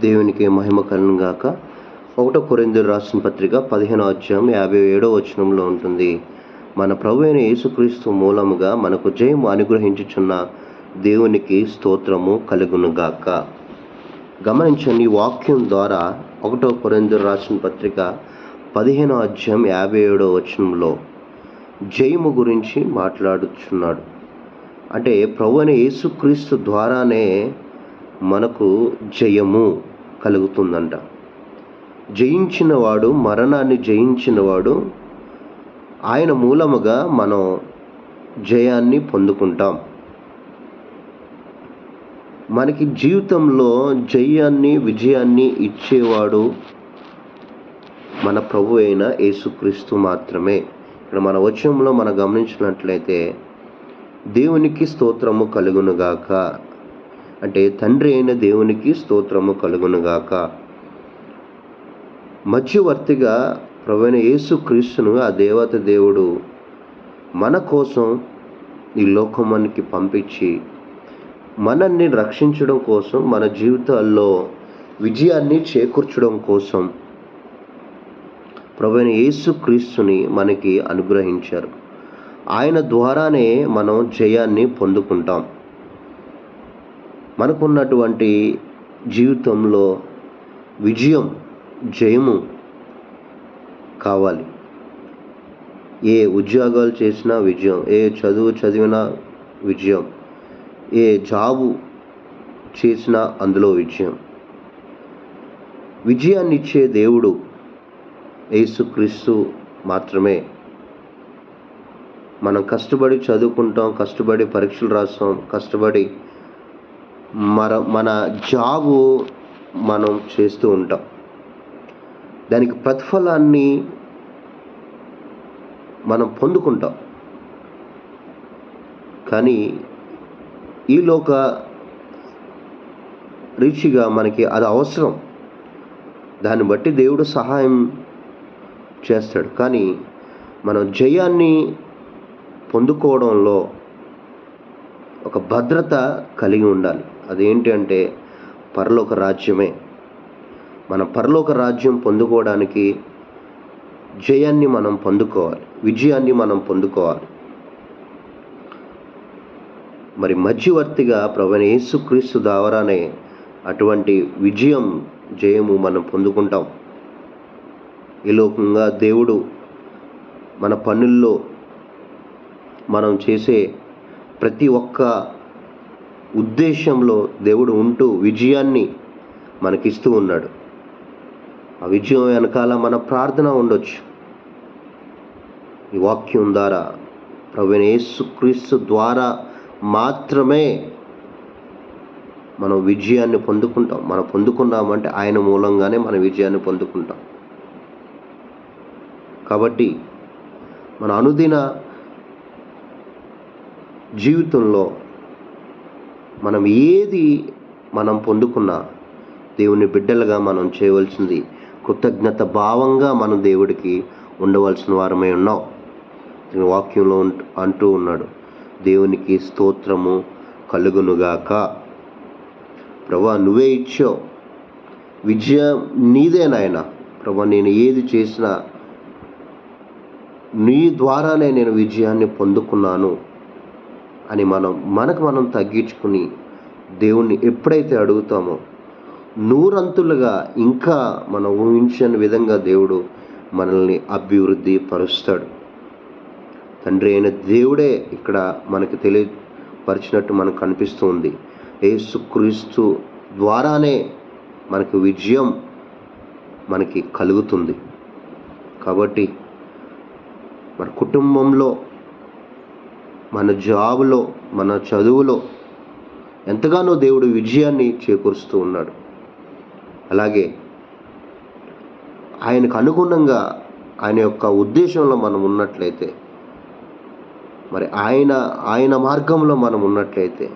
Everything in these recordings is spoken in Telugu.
దేవునికి మహిమ కలను గాక. ఒకటో కొరిందులు రాసిన పత్రిక పదిహేనో అధ్యాయం యాభై ఏడో వచనంలో ఉంటుంది. మన ప్రభు అయిన యేసుక్రీస్తు మూలముగా మనకు జయము అనుగ్రహించుచున్న దేవునికి స్తోత్రము కలుగునుగాక గమనించండి వాక్యం ద్వారా ఒకటో కొరిందులు రాసిన పత్రిక పదిహేనో అధ్యాయం యాభై ఏడో వచనంలో జయము గురించి మాట్లాడుచున్నాడు. అంటే ప్రభు అయిన యేసుక్రీస్తు ద్వారానే మనకు జయము కలుగుతుందంట. జయించినవాడు మరణాన్ని జయించినవాడు ఆయన మూలముగా మనం జయాన్ని పొందుకుంటాం. మనకి జీవితంలో జయాన్ని విజయాన్ని ఇచ్చేవాడు మన ప్రభు అయిన యేసుక్రీస్తు మాత్రమే. ఇక్కడ మన వచనంలో మనం గమనించినట్లయితే దేవునికి స్తోత్రము కలుగునుగాక. అంటే తండ్రి అయిన దేవునికి స్తోత్రము కలుగునుగాక. మధ్యవర్తిగా ప్రవీణ యేసు క్రీస్తును ఆ దేవత దేవుడు మన కోసం ఈ లోకమానికి పంపించి మనల్ని రక్షించడం కోసం మన జీవితాల్లో విజయాన్ని చేకూర్చడం కోసం ప్రవీణ యేసు క్రీస్తుని మనకి అనుగ్రహించారు. ఆయన ద్వారానే మనం జయాన్ని పొందుకుంటాం. మనకున్నటువంటి జీవితంలో విజయం జయము కావాలి. ఏ ఉద్యోగాలు చేసినా విజయం ఏ చదువు చదివినా విజయం ఏ జాబు చేసినా అందులో విజయం. విజయాన్ని ఇచ్చే దేవుడు యేసుక్రీస్తు మాత్రమే. మనం కష్టపడి చదువుకుంటాం కష్టపడి పరీక్షలు రాస్తాం కష్టపడి మన మన జాబు మనం చేస్తూ ఉంటాం. దానికి ప్రతిఫలాన్ని మనం పొందుకుంటాం. కానీ ఈలోక రీచిగా మనకి అది అవసరం. దాన్ని బట్టి దేవుడు సహాయం చేస్తాడు. కానీ మనం జయాన్ని పొందుకోవడంలో ఒక భద్రత కలిగి ఉండాలి. అదేంటి అంటే పరలోక రాజ్యమే. మన పరలోక రాజ్యం పొందుకోవడానికి జయాన్ని మనం పొందుకోవాలి. విజయాన్ని మనం పొందుకోవాలి. మరి మధ్యవర్తిగా ప్రవణ యేసుక్రీస్తు ద్వారానే అటువంటి విజయం జయము మనం పొందుకుంటాం. ఈ లోకంగా దేవుడు మన పనుల్లో మనం చేసే ప్రతి ఒక్క ఉద్దేశంలో దేవుడు ఉంటూ విజయాన్ని మనకిస్తూ ఉన్నాడు. ఆ విజయం వెనకాల మన ప్రార్థన ఉండొచ్చు. ఈ వాక్యం ద్వారా ప్రవీణ యేసుక్రీస్తు ద్వారా మాత్రమే మనం విజయాన్ని పొందుకుంటాం. మనం పొందుకున్నామంటే ఆయన మూలంగానే మన విజయాన్ని పొందుకుంటాం. కాబట్టి మన అనుదిన జీవితంలో మనం ఏది మనం పొందుకున్నా దేవుని బిడ్డలుగా మనం చేయవలసింది కృతజ్ఞత భావంగా మనం దేవుడికి ఉండవలసిన వారమై ఉన్నాం. వాక్యంలో అంటూ ఉన్నాడు దేవునికి స్తోత్రము కలుగునుగాక. ప్రభా నువ్వే ఇచ్చావు. విజయం నీదే నాయన. ప్రభా నేను ఏది చేసినా నీ ద్వారానే నేను విజయాన్ని పొందుకున్నాను. అని మనం మనకు మనం తగ్గించుకుని దేవుణ్ణి ఎప్పుడైతే అడుగుతామో నూరంతులుగా ఇంకా మనం ఊహించని విధంగా దేవుడు మనల్ని అభివృద్ధి పరుస్తాడు. తండ్రి అయిన దేవుడే ఇక్కడ మనకి తెలియపరిచినట్టు మనకు కనిపిస్తుంది ఏసుక్రీస్తు ద్వారానే మనకు విజయం మనకి కలుగుతుంది. కాబట్టి మన కుటుంబంలో మన జాబులో మన చదువులో ఎంతగానో దేవుడు విజయాన్ని చేకూరుస్తూ ఉన్నాడు. అలాగే ఆయనకు అనుగుణంగా ఆయన యొక్క ఉద్దేశంలో మనం ఉన్నట్లయితే మరి ఆయన ఆయన మార్గంలో మనం ఉన్నట్లయితే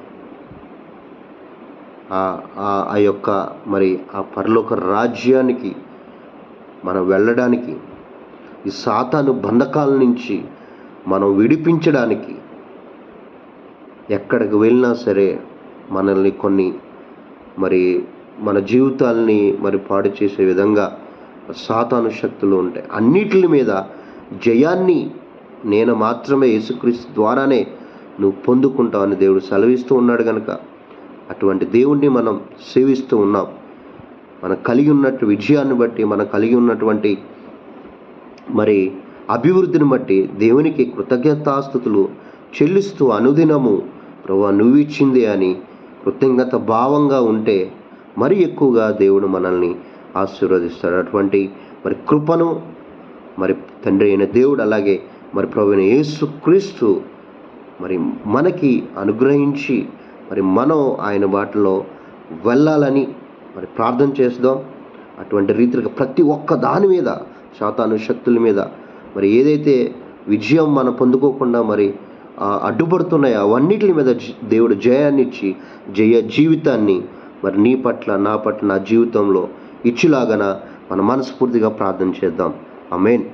ఆ- ఆ- ఆ యొక్క మరి ఆ పరలోక రాజ్యానికి మనం వెళ్ళడానికి ఈ సాతాను బంధకాల నుంచి మనం విడిపించడానికి ఎక్కడికి వెళ్ళినా సరే మనల్ని కొన్ని మరి మన జీవితాల్ని మరి పాడు చేసే విధంగా సాతాను శక్తులు ఉంటాయి. అన్నిటి మీద జయాన్ని నేను మాత్రమే యేసుక్రీస్తు ద్వారానే నువ్వు పొందుకుంటావని దేవుడు సెలవిస్తూ ఉన్నాడు కనుక అటువంటి దేవుణ్ణి మనం సేవిస్తూ ఉన్నాం. మనం కలిగి ఉన్నట్టు విజయాన్ని బట్టి మనం కలిగి ఉన్నటువంటి మరి అభివృద్ధిని బట్టి దేవునికి కృతజ్ఞతాస్థుతులు చెల్లిస్తూ అనుదినము ప్రభా నువ్వు ఇచ్చింది అని కృతజ్ఞత భావంగా ఉంటే మరి ఎక్కువగా దేవుడు మనల్ని ఆశీర్వదిస్తాడు. అటువంటి మరి కృపను మరి తండ్రి అయిన దేవుడు అలాగే మరి ప్రభు యేసుక్రీస్తు మరి మనకి అనుగ్రహించి మరి మనం ఆయన బాటలో వెళ్ళాలని మరి ప్రార్థన చేద్దాం అటువంటి రీతిగా ప్రతి ఒక్క దాని మీద శాతాను శక్తుల మీద మరి ఏదైతే విజయం మనం పొందుకోకుండా మరి అడ్డుపడుతున్నాయి. అవన్నిటి మీద దేవుడు జయాన్ని ఇచ్చి జయ జీవితాన్ని మరి నీ పట్ల నా పట్ల నా జీవితంలో ఇచ్చిలాగన మన మనస్ఫూర్తిగా ప్రార్థన చేద్దాం. ఆమేన్.